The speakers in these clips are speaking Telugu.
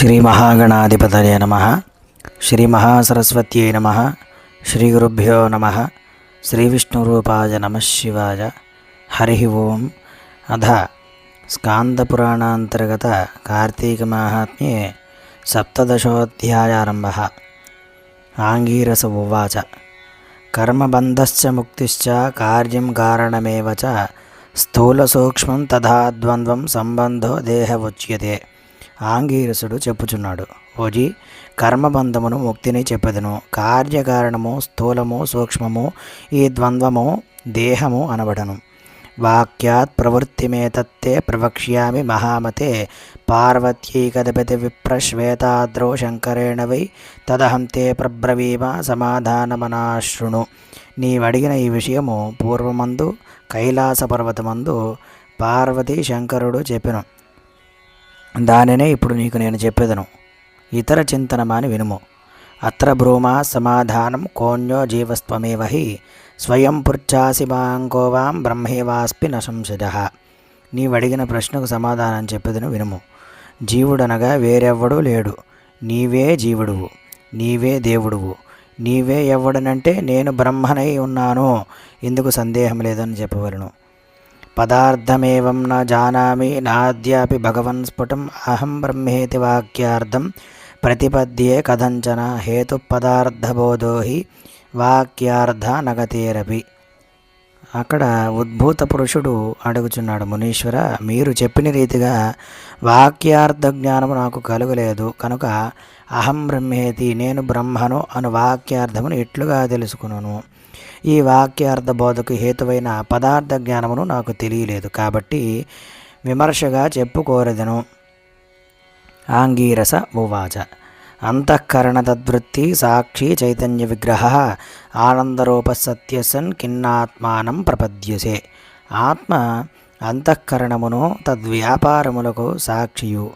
శ్రీ మహాగణాధిపతయ నమ శ్రీ మహాసరస్వత్యై నమ శ్రీ గురుభ్యో నమ శ్రీ విష్ణురూపాయ నమ శివాయ హరి ఓం అధ స్కాందపురాణాంతర్గత కార్తీకమాహాత్మ్యే సప్తదశోధ్యాయారంభ ఆంగీరస ఉవాచ కర్మబంధశ్చ ముక్తిశ్చ కార్యం కారణమేవ చ స్థూలసూక్ష్మం తథా ద్వంద్వం సంబంధో దేహ ఉచ్యతే ఆంగీరసుడు చెప్పుచున్నాడు. ఓజీ కర్మబంధమును ముక్తిని చెప్పెదను. కార్యకారణము స్థూలము సూక్ష్మము ఈ ద్వంద్వము దేహము అనబడను. వాక్యాత్ ప్రవృత్తిమేతత్తే ప్రవక్ష్యామి మహామతే. పార్వత్యైకదపతి విప్రశ్వేతాద్రో శంకరేణ వై తదహం తే ప్రబ్రవీమ సమాధానమనాశృణు నీవడిగిన ఈ విషయము పూర్వమందు కైలాస పర్వతమందు పార్వతీ శంకరుడు చెప్పెను. దానినే ఇప్పుడు నీకు నేను చెప్పేదను. ఇతర చింతనమాని వినుము. అత్ర భ్రూమా సమాధానం కోణ్యో జీవస్త్వమేవ హి స్వయం పుర్చాసి మాంకోవాం బ్రహ్మేవాస్పి నశంసజ నీవడిగిన ప్రశ్నకు సమాధానం చెప్పేదను వినుము. జీవుడనగా వేరెవ్వడూ లేడు. నీవే జీవుడువు. నీవే దేవుడువు. నీవే ఎవ్వడనంటే నేను బ్రహ్మనై ఉన్నాను. ఇందుకు సందేహం లేదని చెప్పవలను. పదార్థమేవం న జానామి నాద్యాపి భగవన్ స్ఫుటం అహం బ్రహ్మేతి వాక్యార్థం ప్రతిపద్యే కథంచన హేతుపదార్థబోధో హి వాక్యార్థ నగతేరపి. అక్కడ ఉద్భూత పురుషుడు అడుగుచున్నాడు మునీశ్వర మీరు చెప్పిన రీతిగా వాక్యార్థ జ్ఞానము నాకు కలుగలేదు. కనుక అహం బ్రహ్మేతి నేను బ్రహ్మను అను వాక్యార్థమును ఎట్లుగా తెలుసుకును ఈ వాక్యార్థ బోధకు హేతువైన పదార్థ జ్ఞానమును నాకు తెలియలేదు. కాబట్టి విమర్శగా చెప్పుకోరదను. ఆంగీరస ఉవాచ. అంతఃకరణ తద్వృత్తి సాక్షి చైతన్య విగ్రహ ఆనందరూప సత్యసన్ కిన్నాత్మానం ప్రపద్యసే. ఆత్మ అంతఃకరణమును తద్వ్యాపారములకు సాక్షియు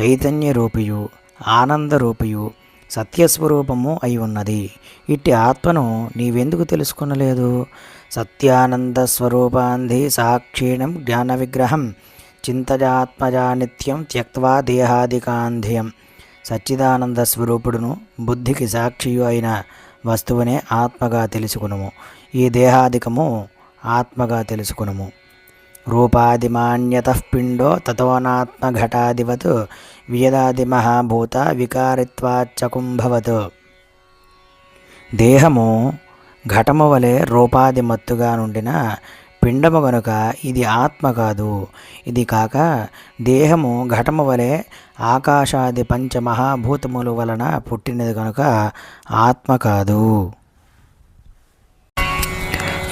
చైతన్య రూపియు ఆనందరూపియు సత్యస్వరూపము అయి ఉన్నది. ఇట్టి ఆత్మను నీవెందుకు తెలుసుకునలేదు? సత్యానంద స్వరూపాంధి సాక్షీణం జ్ఞాన విగ్రహం చింతజాత్మజా నిత్యం త్యక్వా దేహాదికాంధ్యం. సచ్చిదానంద స్వరూపుడును బుద్ధికి సాక్షియు అయిన వస్తువునే ఆత్మగా తెలుసుకునము. ఈ దేహాదికము ఆత్మగా తెలుసుకునము. రూపాదిమాన్యత పిండో తతోనాత్మఘటాదివత్ వియదాది మహాభూత వికారిత్వాచకుంభవత్ దేహము ఘటము వలె రూపాది మత్తుగా నుండిన పిండము గనుక ఇది ఆత్మ కాదు. ఇది కాక దేహము ఘటము వలె ఆకాశాది పంచమహాభూతముల వలన పుట్టినది కనుక ఆత్మ కాదు.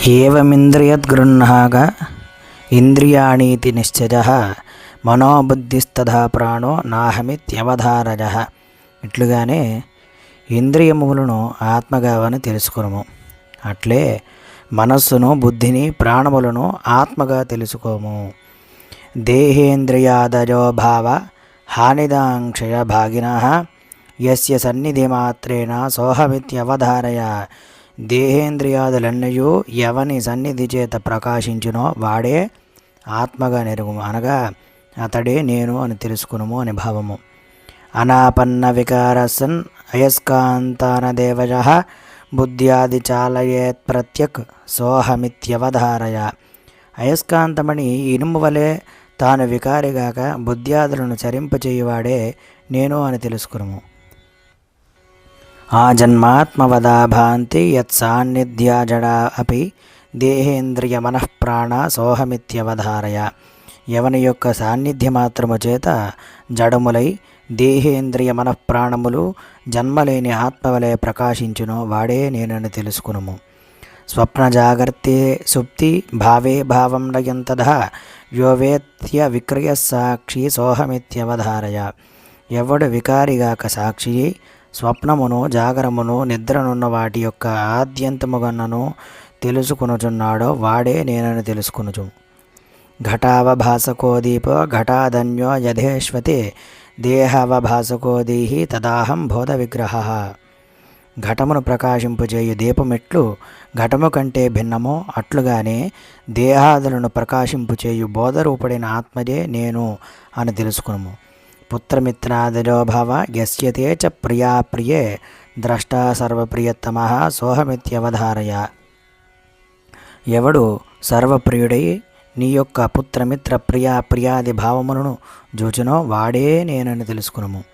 ఏవమింద్రియద్గృహాగా ఇంద్రియాణీతి నిశ్చయ మనోబుద్ధిస్తథా ప్రాణో నాహమిత్యవధారజ. ఇట్లుగానే ఇంద్రియములను ఆత్మగావని తెలుసుకునము. అట్లే మనస్సును బుద్ధిని ప్రాణములను ఆత్మగా తెలుసుకోము. దేహేంద్రియాదజో భావ హానిదాంక్షయ భాగిన. యస్య సన్నిధి మాత్రేణ సోహమిత్యవధారయ. దేహేంద్రియాదులన్నయూ ఎవని సన్నిధి చేత ప్రకాశించునో వాడే ఆత్మగా నెరుగుము. అనగా అతడే నేను అని తెలుసుకునుము అని భావము. అనాపన్న వికారసన్ అయస్కాంతానదేవజ బుద్ధ్యాది చాలయేత్ ప్రత్యక్ సోహమిత్యవధారయ. అయస్కాంతమణి ఇనుము వలె తాను వికారిగాక బుద్ధ్యాదులను చరింపచేయువాడే నేను అని తెలుసుకును ఆ జన్మాత్మవదా భాంతి యత్ సాన్నిధ్యా జడా అపి దేహేంద్రియ మనఃప్రాణ సోహమిత్యవధారయ. ఎవని యొక్క సాన్నిధ్య మాత్రము చేత జడములై దేహేంద్రియ మనఃప్రాణములు జన్మలేని ఆత్మవలే ప్రకాశించును వాడే నేనని తెలుసుకునుము. స్వప్న జాగ్రత్తే సుప్తి భావే భావం నయంతద యోవేత్య విక్రయ సాక్షి సోహమిత్యవధారయ. ఎవడు వికారిగాక సాక్షి స్వప్నమును జాగరమును నిద్రనున్న వాటి యొక్క ఆద్యంతముగన్నను తెలుసుకునుచున్నాడో వాడే నేనని తెలుసుకునుచు. ఘటావభాసకో దీపో ఘటాధన్యో యథేష్వతి దేహావభాసకో దీహి తదాహం బోధ విగ్రహ ఘటమును ప్రకాశింపజేయు దీపమెట్లు ఘటము కంటే భిన్నమో అట్లుగానే దేహాదులను ప్రకాశింపు చేయు బోధరూపుడైన ఆత్మజే నేను అని తెలుసుకును పుత్రమిత్రాదిలో భవ యస్యతే చ ప్రియా ప్రియే ద్రష్టా సర్వప్రియతమ సోహమిత్యవధారయ। ఎవడు సర్వప్రియుడై నీ యొక్క పుత్రమిత్ర ప్రియా ప్రియాది భావములను జూచునో వాడే నేనని తెలుసుకునుము.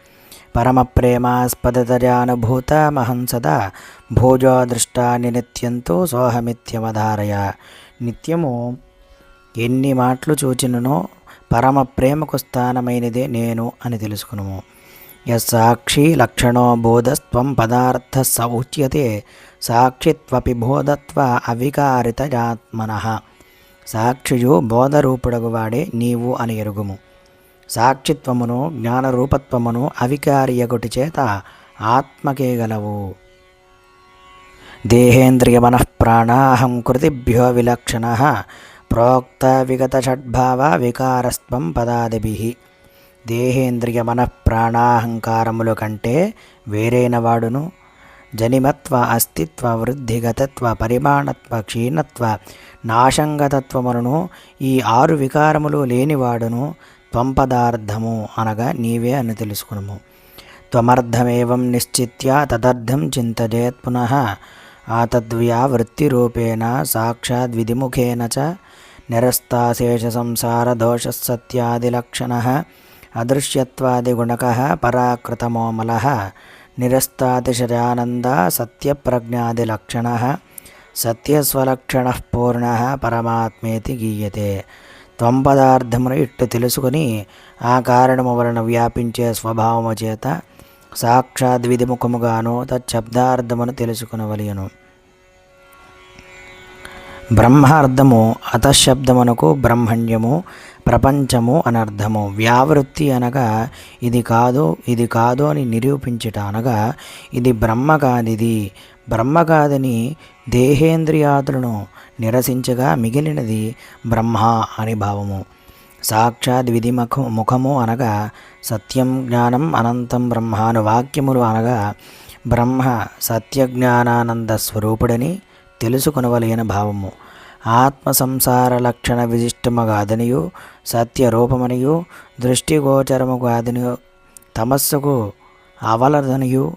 పరమ ప్రేమాస్పదతజానుభూత మహం సదా భోజో దృష్టాని నిత్యంతో సోహమిత్యమధారయ నిత్యము ఎన్ని మాటలు చూచిననో పరమ ప్రేమకు స్థానమైనదే నేను అని తెలుసుకునుము. యస్సాక్షి లక్షణో బోధస్త్వం పదార్థ సౌచ్యతే సాక్షిత్వపి బోధత్వ అవికారితజాత్మన. సాక్షియు బోధరూపుడగు వాడే నీవు అని ఎరుగుము. సాక్షిత్వమును జ్ఞానరూపత్వమును అవికారియగుటి చేత ఆత్మకే గలవు. దేహేంద్రియ మనఃప్రాణాహం కృతిభ్యో విలక్షణ ప్రోక్త విగత షడ్భావ వికారస్వం పదాదిభి. దేహేంద్రియ మనఃప్రాణాహంకారముల కంటే వేరైన వాడును జనిమత్వ అస్తిత్వ వృద్ధిగతత్వ పరిమాణత్వ క్షీణత్వ నాశంగతత్వములను ఈ ఆరు వికారములు లేనివాడును త్వంపదార్థము అనగా నీవే అని తెలుసుకునుము. త్వమర్థమేవం నిశ్చిత్య తదర్థం చింతజేత్ పునః ఆతద్వ్యావృత్తిరూపేణ సాక్షాద్విధిముఖేన చ నిరస్తాశేష సంసార దోషసత్యాదిలక్షణ అదృశ్యత్వాదిగుణక పరాకృతమోమల నిరస్తాతిశయానంద సత్యప్రజ్ఞాదిలక్షణ సత్యస్వలక్షణ పూర్ణ పరమాత్మేతి గీయతే త్వం పదార్థమును ఇట్టు తెలుసుకుని ఆ కారణము వలన వ్యాపించే స్వభావము చేత సాక్షాత్ విధిముఖముగాను తచ్చబ్దార్థమును తెలుసుకునవలయను। బ్రహ్మ అర్థము అతశబ్దమునకు బ్రహ్మణ్యము ప్రపంచము అనర్థము. వ్యావృత్తి అనగా ఇది కాదు ఇది కాదు అని నిరూపించుట అనగా ఇది బ్రహ్మ కాదిది బ్రహ్మ కాదని దేహేంద్రియాదులను నిరసించగా మిగిలినది బ్రహ్మ అని భావము. సాక్షాత్ విధి ముఖము ముఖము అనగా సత్యం జ్ఞానం అనంతం బ్రహ్మాను వాక్యములు అనగా బ్రహ్మ సత్యజ్ఞానానంద స్వరూపుడని తెలుసుకొనవలైన భావము. ఆత్మ సంసార లక్షణ విశిష్టముగాదనియు సత్య రూపమనియు దృష్టిగోచరముగాదనియు తమస్సుకు అవలదనియు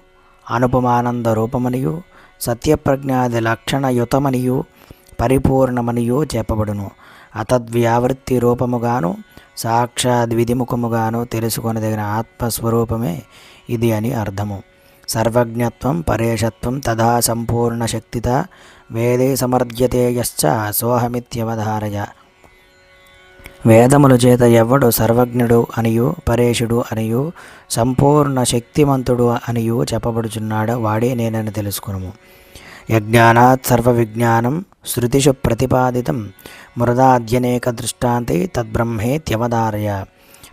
అనుపమానంద రూపమనియు సత్యప్రజ్ఞాది లక్షణయుతమనియు పరిపూర్ణమనియు చెప్పబడును. అతద్వ్యావృత్తి రూపముగాను సాక్షాద్ విధిముఖముగాను తెలుసుకొనదగిన ఆత్మస్వరూపమే ఇది అని అర్థము. సర్వజ్ఞత్వం పరేషత్వం తదా సంపూర్ణ శక్తిత వేదే సమర్థ్యతే యశ్చ సోహమిత్యవధారయ. వేదముల చేత ఎవడు సర్వజ్ఞుడు అనియు పరేషుడు అనియు సంపూర్ణ శక్తిమంతుడు అనియు చెప్పబడుచున్నాడు వాడే నేనని తెలుసుకును యజ్ఞానాత్ సర్వ విజ్ఞానం శృతిషు ప్రతిపాదితం మృదాద్యనేక దృష్టాంతి తద్బ్రహ్మేత్యవధారయ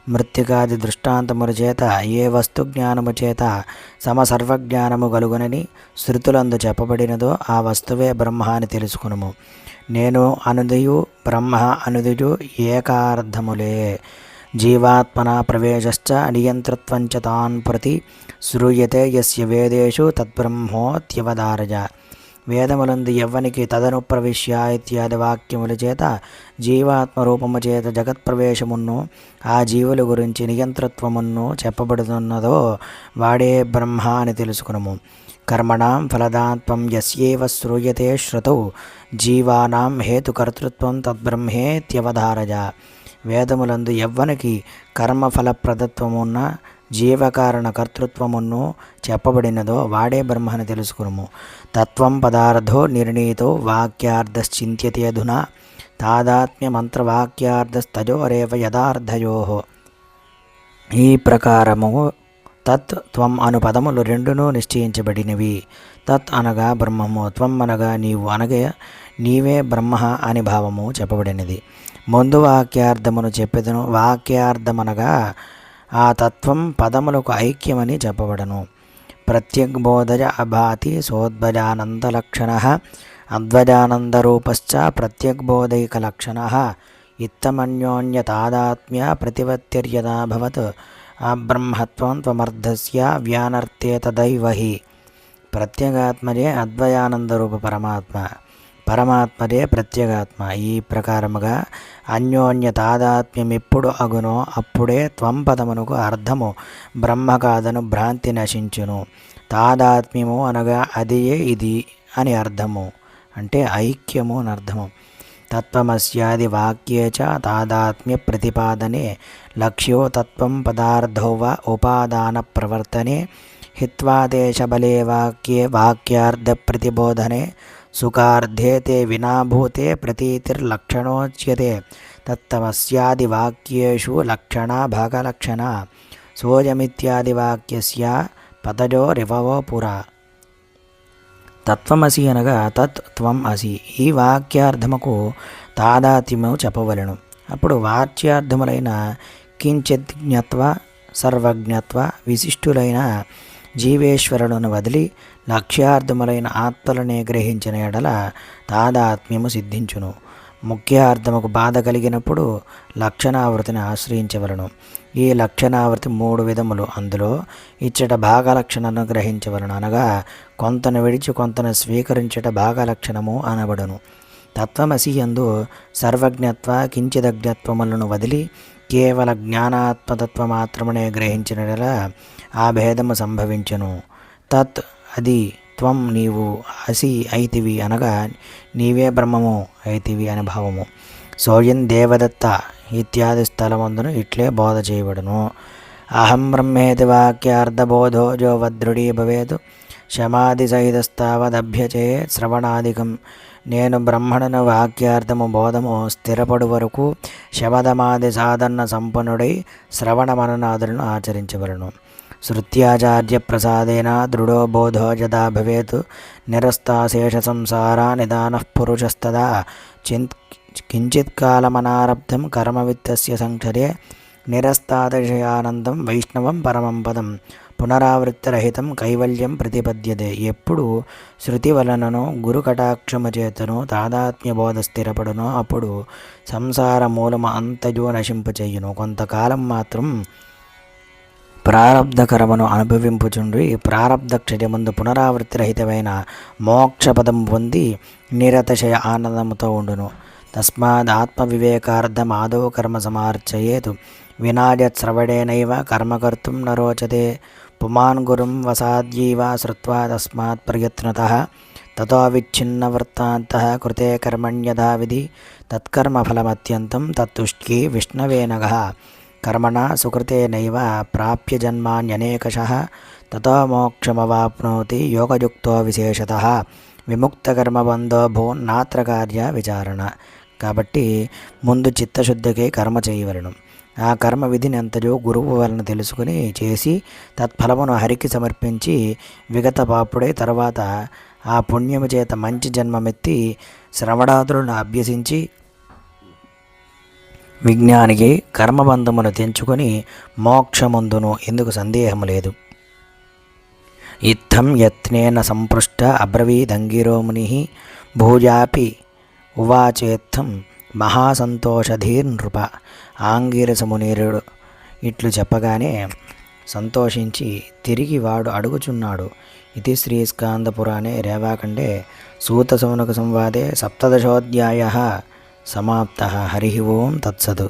మృత్తికాది దృష్టాంతముల చేత ఏ వస్తు జ్ఞానము చేత సమసర్వజ్ఞానము గలుగునని కలుగునని శృతులందు చెప్పబడినదో ఆ వస్తువే బ్రహ్మ అని తెలుసుకునుము. నేను అనుదయు బ్రహ్మ అనుదయు ఏకార్థములే. జీవాత్మన ప్రవేశశ్చ నియంతృత్వంచ తాన్ ప్రతి శ్రూయతే యస్య వేదేషు తద్బ్రహ్మోత్యవధారయ వేదములందు ఎవ్వనికి తదనుప్రవిశ్య ఇత్యాది వాక్యముల చేత జీవాత్మ రూపము చేత జగత్ప్రవేశమును ఆ జీవుల గురించి నియంతృత్వమును చెప్పబడుతున్నదో వాడే బ్రహ్మ అని తెలుసుకునము. కర్మణాం ఫలదాత్వం యస్యేవ శ్రూయతే శ్రుతౌ జీవానాం హేతుకర్తృత్వం తద్బ్రహ్మేత్యవధారజ. వేదములందు ఎవ్వనికి కర్మఫలప్రదత్వమున్న జీవకారణ కర్తృత్వమును చెప్పబడినదో వాడే బ్రహ్మని తెలుసుకును తత్వం పదార్థో నిర్ణీతో వాక్యార్థశ్చింత్యతే అధునా. తాదాత్మ్య మంత్రవాక్యార్థస్తజోరేవ యథార్థయో. ఈ ప్రకారము తత్ త్వం అను పదములు రెండును నిశ్చయించబడినవి. తత్ అనగా బ్రహ్మము త్వం అనగా నీవు అనగా నీవే బ్రహ్మ అని భావము చెప్పబడినది. ముందు వాక్యార్థమును చెప్పెదను వాక్యార్థమనగా ఆ తత్వం పదములకు ఐక్యమని చెప్పబడను. ప్రత్యగ్బోధజ అభాతి సోద్భజానందలక్షణ అద్వజానందరూపశ్చ ప్రత్యగ్బోధైకలక్షణ ఇత్తమన్యోన్యతాదాత్మ్య ప్రతిపత్తిర్యదాభవత్ ఆ బ్రహ్మత్వం త్వమర్ధస్య వ్యానర్తే తదైవ హి. ప్రత్యేగాత్మజే అద్వయానందరూప పరమాత్మ. పరమాత్మదే ప్రత్యేగాత్మ. ఈ ప్రకారముగా అన్యోన్య తాదాత్మ్యం ఎప్పుడు అగునో అప్పుడే త్వం పదమునకు అర్థము. బ్రహ్మ కాదను భ్రాంతి నశించును. తాదాత్మ్యము అనగా అదియే ఇది అని అర్థము. అంటే ఐక్యము అని అర్థము. తత్వమస్యాది వాక్యే చ తాదాత్మ్య ప్రతిపాదనే. లక్ష్యో తత్వం పదార్థో వా ఉపాదాన ప్రవర్తనే. హిత్వాదేశబలే వాక్యే వాక్యార్థ ప్రతిబోధనే. సుఖార్థే తే వినాభూతే ప్రతీతిర్లక్షణోచ్యతే తత్తమస్యాది వాక్యేషు లక్షణ భాగలక్షణ సోజమిత్యాది వాక్యస్య పదజో రివవో పురా తత్వమసి అనగా తత్ త్వం అసి ఈ వాక్యార్థముకు తాదాత్మ్యము చెప్పవలను। అప్పుడు వాచ్యార్థములైన కించిత్ జ్ఞత్వ సర్వజ్ఞత్వ విశిష్టులైన జీవేశ్వరులను వదిలి లక్ష్యార్థములైన ఆత్మలనే గ్రహించిన ఎడల తాదాత్మ్యము సిద్ధించును. ముఖ్యార్థముకు బాధ కలిగినప్పుడు లక్షణావృతిని ఆశ్రయించవలను. ఈ లక్షణావృతి మూడు విధములు. అందులో ఇచ్చట భాగలక్షణను గ్రహించవలను అనగా కొంతను విడిచి కొంతను స్వీకరించట భాగలక్షణము అనబడును. తత్వమసి యందు సర్వజ్ఞత్వ కించిదజ్ఞత్వములను వదిలి కేవల జ్ఞానాత్మతత్వ మాత్రమునే గ్రహించిన ఆ భేదము సంభవించును. తత్ అది త్వం నీవు అసి అయితివి అనగా నీవే బ్రహ్మము అయితివి అని భావము. సోయం దేవదత్త ఇత్యాది స్థలమందును ఇట్లే బోధ చేయబడును. అహం బ్రహ్మేతి వాక్యార్థబోధో జో వద్రుడీ భవేతు శమాదిసహితస్తావద్యచే శ్రవణాదికం. నేను బ్రహ్మణను వాక్యార్థము బోధము స్థిరపడు వరకు శమదమాది సాధన సంపన్నుడై శ్రవణమననాదులను ఆచరించవలను. శృత్యాచార్య ప్రసాదేన దృఢో బోధో యదా భవేత్ నిరస్తాశేష సంసారా నిదాన పురుషస్తదా చింత్ కించిత్ కాలమనారబ్ధం కర్మవిత్తస్య సంక్షరే నిరస్తాదశయానందం వైష్ణవం పరమం పదం. పునరావృత్తిరహితం కైవల్యం ప్రతిపద్యతే. ఎప్పుడు శృతి వలననో గురు కటాక్షము చేతను తాదాత్మ్య బోధ స్థిరపడునో అప్పుడు సంసార మూలము అంతయు నశింపచేయును. కొంతకాలం మాత్రం ప్రారబ్ధకరమును అనుభవింపుచుండి ప్రారబ్ధ క్షయముందు పునరావృత్తి రహితమైన మోక్షపదం పొంది నిరతశయ ఆనందముతో ఉండును. తస్మాద్ ఆత్మవివేకార్థం ఆదౌ కర్మ సమార్చయేతు. వినాయత్ శ్రవణేనైవ కర్మకర్తుం న రోచతే పుమాన్ గురుం వసాద్యైవ శ్రుత్వా తస్మాత్ ప్రయత్నత తతో విచ్ఛిన్నవృత్తాంత కృతే కర్మణ్యథా విధి తత్కర్మఫలమత్యంతం తత్తుష్కి విష్ణవేనగ కర్మణ సుకృతేనైవ ప్రాప్య జన్మాన్యనేకశः తతో మోక్షమవాప్నోతి యోగయుక్తో విశేషతః విముక్తకర్మబంధో భూ నాత్ర కార్య విచారణ కాబట్టి ముందు చిత్తశుద్ధికి కర్మ చేయవలను। ఆ కర్మ విధిని అంతయో గురువు వలన తెలుసుకుని చేసి తత్ఫలమును హరికి సమర్పించి విగత పాపుడై తర్వాత ఆ పుణ్యము చేత మంచి జన్మమెత్తి శ్రవణాదులను అభ్యసించి విజ్ఞానికి కర్మబంధమును తెంచుకొని మోక్షముందును. ఎందుకు సందేహము లేదు. ఇత్థం యత్నేన సంపృష్ట అబ్రవీదంగిరో ముని భూజాపి ఉవాచేత్థం మహాసంతోషధీర్నృప. ఆంగీరసమునీరుడు ఇట్లు చెప్పగానే సంతోషించి తిరిగి వాడు అడుగుచున్నాడు ఇది శ్రీ స్కాందపురాణే రేవాఖండే సూతసౌనక సంవాదే సప్తదశోధ్యాయ సమాప్త హరి ఓం తత్సదు